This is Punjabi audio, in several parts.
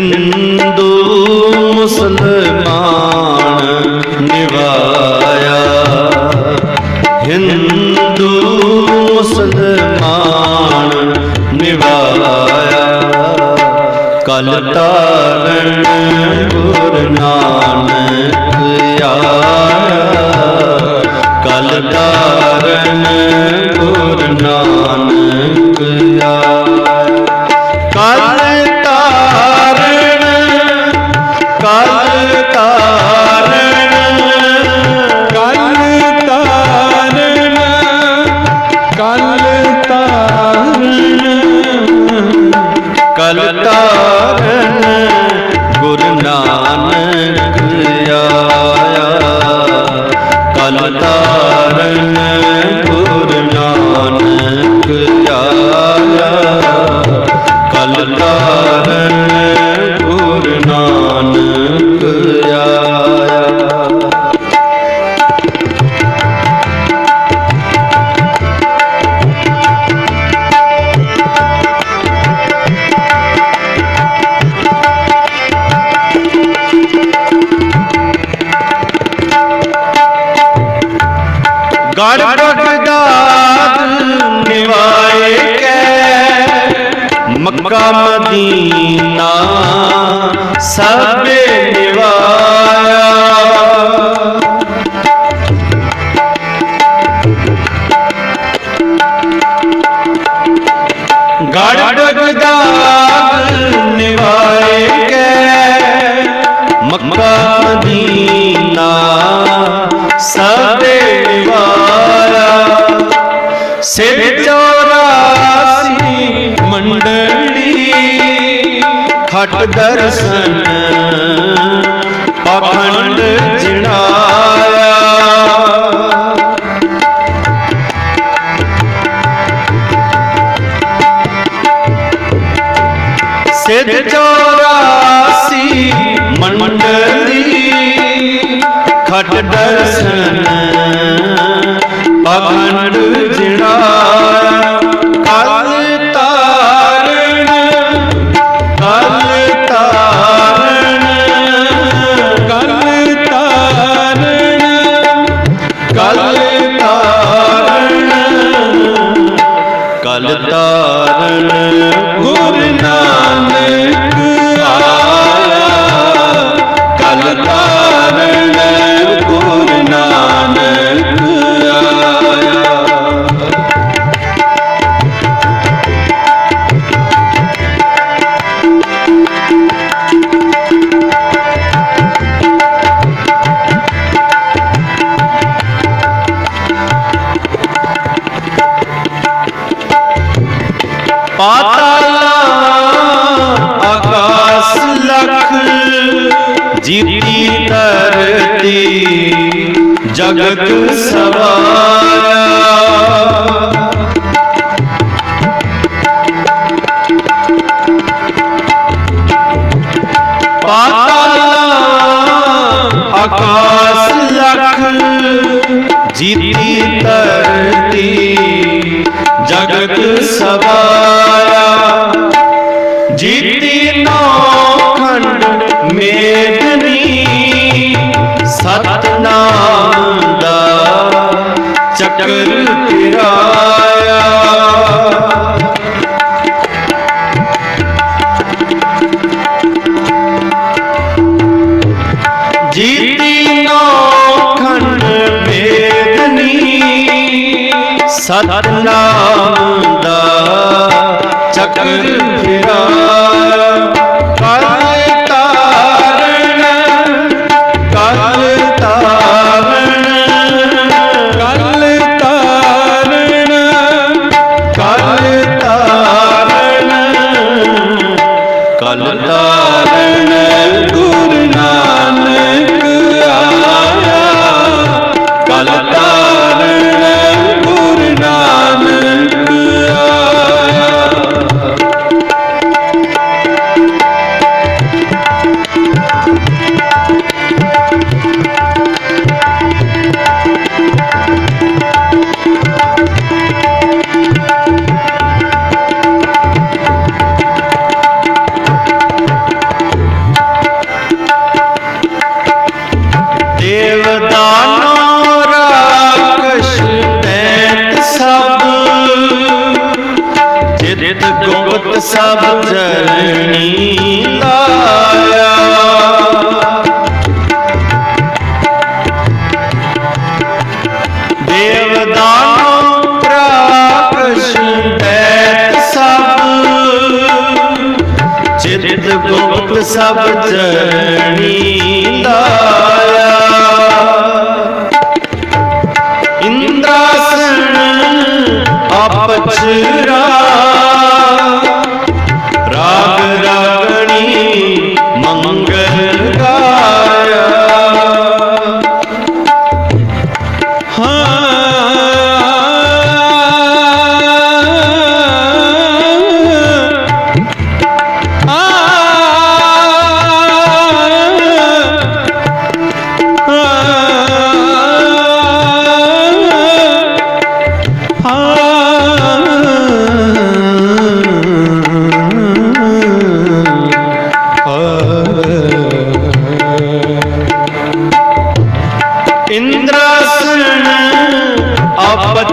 ਹਿੰਦੂ ਮੁਸਲਮਾਨ ਨਿਵਾਇਆ। ਹਿੰਦੂ ਮੁਸਲਮਾਨ ਨਿਵਾਇਆ। ਕਲ ਤਾਰਨ ਗੁਰ ਨਾਨਕ ਆਇਆ ਕਲ ਤਾਰਨ ਗੁਰ ਨਾਨਕ ਤਾਰਨ ਗੁਰ ਨਾਨਕ ਆਇਆ ਕਲ ਤਾਰਨ ਮੱਕਾ ਮਦੀਨਾ ਸਭੇ ਨਿਵਾਇਆ ਖਟ ਦਰਸ਼ਨ। ਪਖੰਡ ਜਿਣਾਇਆ। ਸਿਧ ਚੌਰਾਸੀ ਮੰਡਲੀ ਖਟ ਦਰਸ਼ਨ। ਪਖੰਡ ਪਾਤਾਲਾ ਆਕਾਸ ਲਖ ਜੀਤੀ ਧਰਤੀ ਜਗਤ ਸਵਾਇਆ ਪਾਤਾਲਾ ਆਕਾਸ ਲਖ ਜੀਤੀ ਧਰਤੀ ਜਗਤ ਸਵਾਇਆ ਸ਼੍ਰੀ ਨਾਖੰਡ ਮੇਦਨੀ ਸਤਨਾਮ ਦਾ ਚੱਕਰ ਫਿਰਾਇਆ। ਜੀਤੀ ਸਤਨਾਮ ਜਿਤ ਗੁਪਤ ਸਭ ਜਰਨੀ ਲਾਇਆ। ਦੇਵ ਦਾਨੋ ਪ੍ਰਾਪਸ਼ ਸਭ ਜਿਤ ਜਰਨੀ ਲਾਇਆ। ਇੰਦਰਾਸਨ ਆਪਚ ਇੰਦਰਾਸਨ ਆਪਤ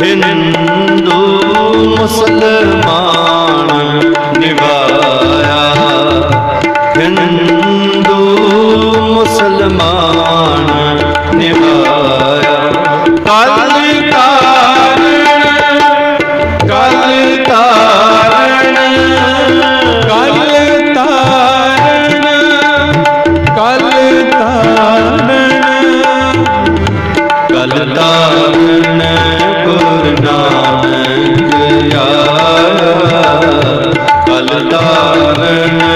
ਹਿੰਦੂ ਮੁਸਲਮਾਨ ਨਿਵਾਇਆ ਹਿੰਦੂ ਮੁਸਲਮਾਨ લાલ તાર